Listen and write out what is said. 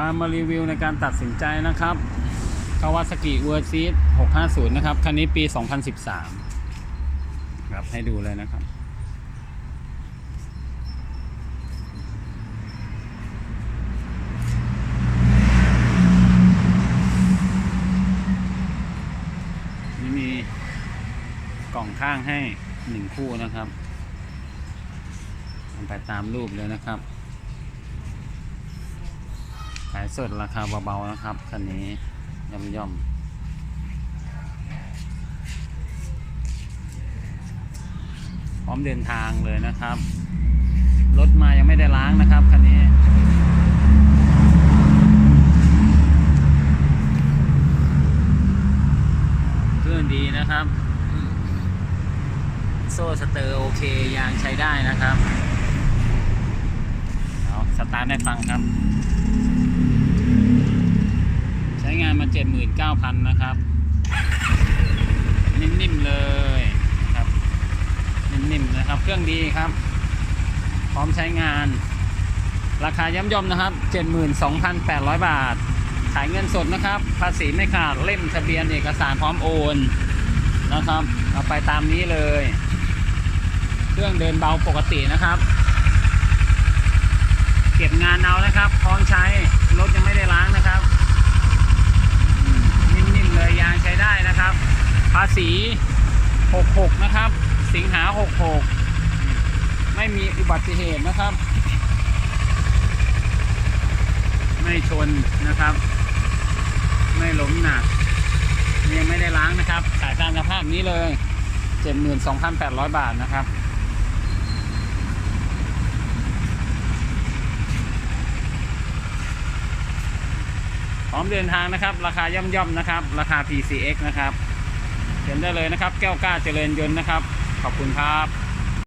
พามารีวิวในการตัดสินใจนะครับคาวาสกิเวอร์ซีด650 นะครับ คันนี้ปี 2013 ครับ ให้ดูเลยนะครับ นี่มีกล่องข้างให้หนึ่งคู่นะครับไปตามรูปเลยนะครับายสดราคาเบาๆนะครับคันนี้ย่อมย่อมๆพร้อมเดินทางเลยนะครับ รถมายังไม่ได้ล้างนะครับคันนี้เครื่องดีนะครับ โซ่สเตอร์โอเคยางใช้ได้นะครับเอาสตาร์ทให้ฟังครับ ใช้งานมา 9,000 นะครับ นิ่มๆเลยครับ นิ่มๆนะครับ เครื่องดีครับ พร้อมใช้งาน ราคาย่ำย่อมนะครับ 72,800 บาท ขายเงินสดนะครับ ภาษีไม่ขาด เล่มทะเบียนเอกสารพร้อมโอนนะครับ เอาไปตามนี้เลย เครื่องเดินเบาปกตินะครับ เก็บงานเอานะครับ พร้อมใช้ รถยังไม่ได้ล้างนะครับอืมนิ่มๆเลยยางใช้ได้นะครับ สี 66 นะครับ สิงหา 66 ไม่มีอุบัติเหตุนะครับ ไม่ชนนะครับ ไม่ล้มหนักยังไม่ได้ล้างนะครับ ขายตามสภาพนี้เลย 72,800 บาทนะครับพร้อมเดินทางนะครับ ราคาย่อมย่อมๆนะครับ ราคา PCX นะครับ เขียนได้เลยนะครับ แก้วกล้าเจริญยนต์นะครับ ขอบคุณครับ